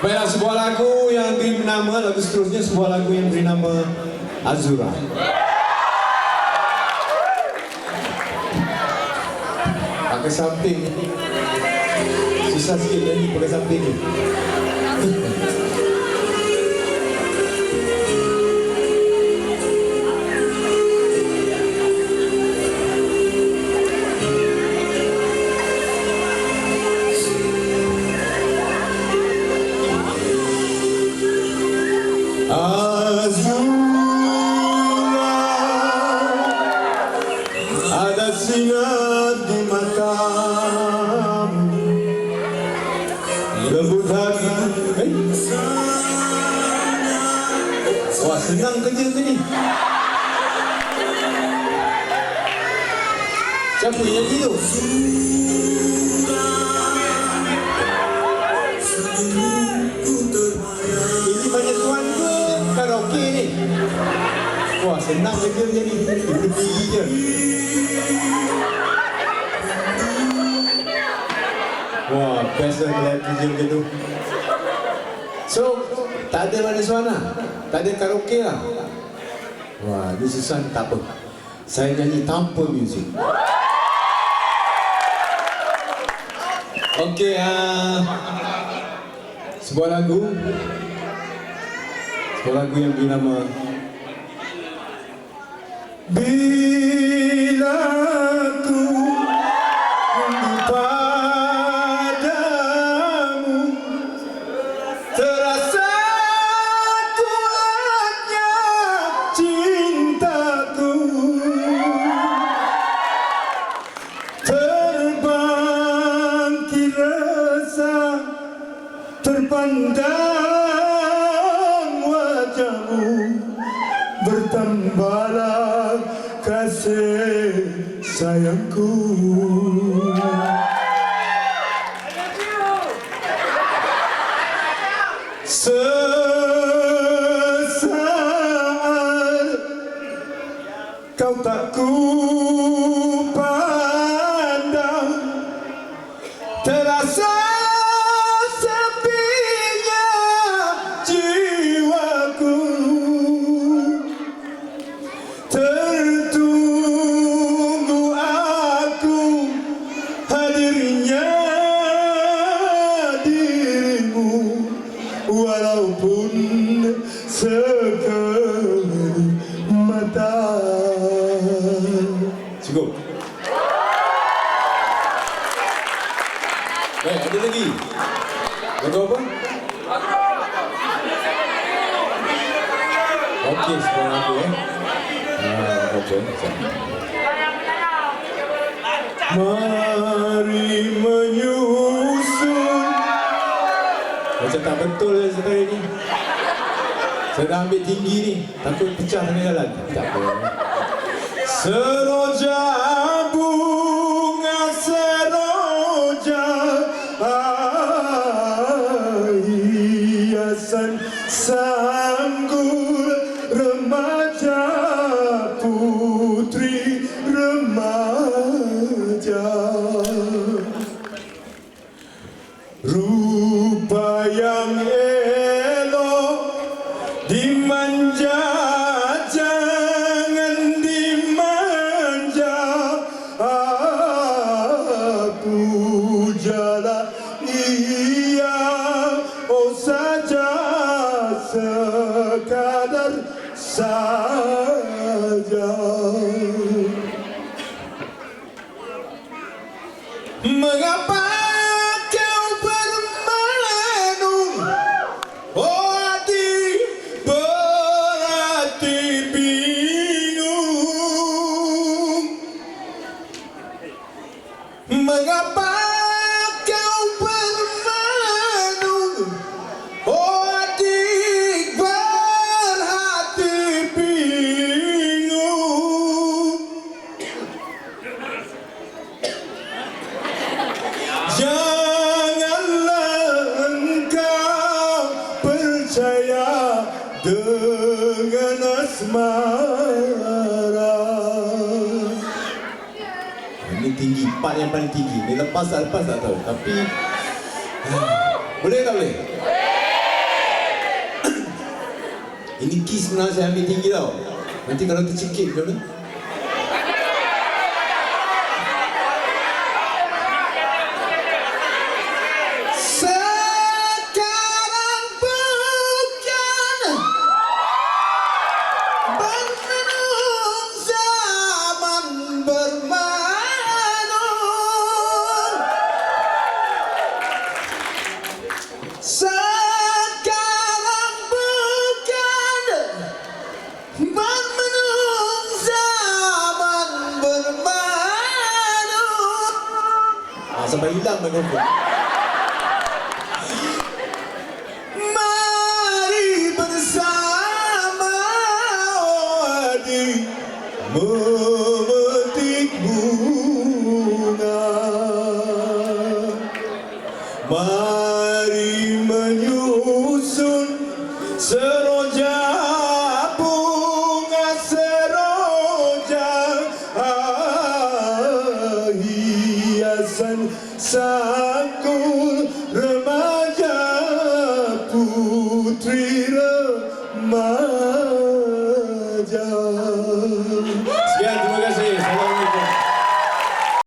Baiklah, sebuah lagu yang beri nama, lagu seterusnya sebuah lagu yang beri nama Azura. Pakai samping. Susah sikit nyanyi pakai samping. Singa di matamu Lembut hati eh? Wah senang kerja ni Siapa yang nyanyi tu? Ini banyak tuan ke karaoke ni? Wah senang kerja ni tinggi je Wah best lah kalau kerja macam tu. So tak ada mana suara Tak ada karaoke lah. Wah ni susah tak apa. Saya nyanyi tanpa muzik Okey uh, Sebuah lagu. Sebuah lagu yang beri nama Terpandang wajahmu Bertambahlah kasih sayangku. Sesaat Tertunggu aku hadirnya dirimu Walaupun sekali mata Cukup Baik, ada lagi? Lagu apa? Okey, sebuah lagu eh. Mari menyusun. Macam tak betul lah sekali ni Saya dah ambil tinggi ni. Takut pecah tengah jalan. Tak apa. Seroja kadar sağ Mengapa kau bermenung Oh hati berhati bingung. Janganlah engkau percaya dengan asmara tinggi Part yang paling tinggi. Dia lepas tak lepas tak tahu. Tapi Boleh tak boleh? Boleh Ini key sebenarnya saya ambil tinggi tau. Nanti kalau tercekik macam mana? sa Maynila, Manila. Mari bersama adik memetik bunga. Mari menyusun seruan